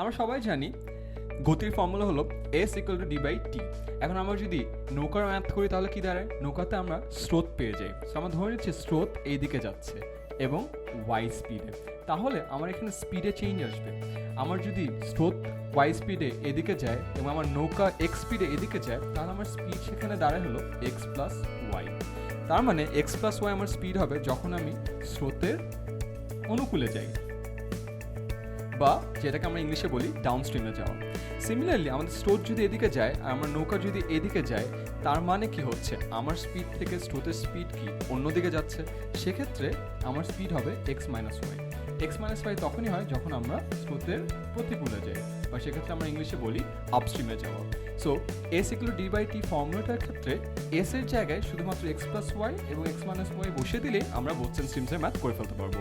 আমরা সবাই জানি গতির ফর্মুলা হলো S equal to D by T এখন আমরা যদি নৌকার ম্যাথ করি তাহলে কি দাঁড়ায়? নৌকাতে আমরা স্রোত পেয়ে যাই। So, আমরা ধরে নিচ্ছি স্রোত এই দিকে যাচ্ছে এবং ওয়াই স্পিডে তাহলে আমার এখানে স্পিডে চেঞ্জ আসবে। আমার যদি স্রোত ওয়াই স্পিডে এদিকে যায় এবং আমার নৌকা এক্স স্পিডে এদিকে যায়, তাহলে আমার স্পিড সেখানে দাঁড়ায় হলো এক্স প্লাস ওয়াই তার মানে এক্স প্লাস ওয়াই আমার স্পিড হবে যখন আমি স্রোতের অনুকূলে যাই। বা যেটাকে আমরা ইংলিশে বলি ডাউন স্ট্রিমে যাওয়া। সিমিলারলি আমাদের স্রোত যদি এদিকে যায় আর আমার নৌকা যদি এদিকে যায়, তার মানে কি হচ্ছে? আমার স্পিড থেকে স্রোতের স্পিড কি অন্যদিকে যাচ্ছে? সেক্ষেত্রে আমার স্পিড হবে X minus Y X minus Y তখনই হয় যখন আমরা স্রোতের প্রতিকূলে যাই বা সেক্ষেত্রে আমরা ইংলিশে বলি আপস্ট্রিমে যাওয়া। So S equal D by T ফর্মুলাটার ক্ষেত্রে এস এর জায়গায় শুধুমাত্র এক্স প্লাস ওয়াই এবং এক্স মাইনাস ওয়াই বসিয়ে দিলে আমরা বোথ স্ট্রিমসের ম্যাথ করে ফেলতে পারব।